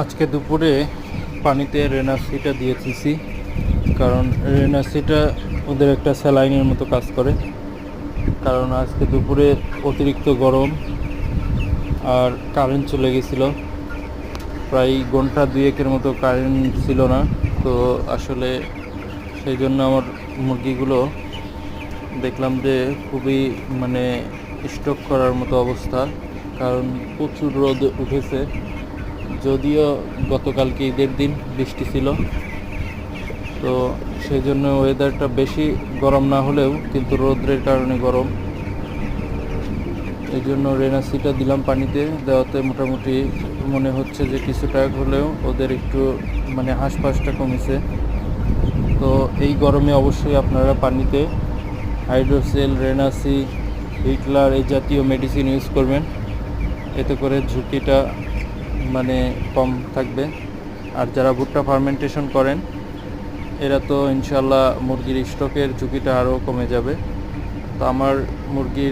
আজকে দুপুরে পানিতে রেনাসিটা দিয়ে দিছি কারণ রেনাসিটা ওদের একটা স্যালাইনের মতো কাজ করে। কারণ আজকে দুপুরে অতিরিক্ত গরম আর কারেন্ট চলে গেছিল। প্রায় ঘণ্টা দুয়েকের মতো কারেন্ট ছিল না, তো আসলে সেই জন্য আমার মুরগিগুলো দেখলাম যে খুবই মানে স্টক করার মতো অবস্থা, কারণ প্রচুর রোদ উঠেছে। যদিও গতকালকে ঈদের দিন বৃষ্টি ছিল, তো সেই জন্য ওয়েদারটা বেশি গরম না হলেও কিন্তু রোদ্রের কারণে গরম। এই জন্য রেনাসিটা দিলাম পানিতে, দেওয়াতে মোটামুটি মনে হচ্ছে যে কিছুটা হলেও ওদের একটু মানে হাঁসফাঁসটা কমেছে। তো এই গরমে অবশ্যই আপনারা পানিতে হাইড্রোসেল রেনাসি হিটলার এই জাতীয় মেডিসিন ইউজ করবেন। এতে করে ঝুঁকিটা মানে কম থাকবে। আর যারা ভুট্টা ফার্মেন্টেশন করেন, এরা তো ইনশাল্লাহ মুরগির স্টকের ঝুঁকিটা আরও কমে যাবে। তো আমার মুরগির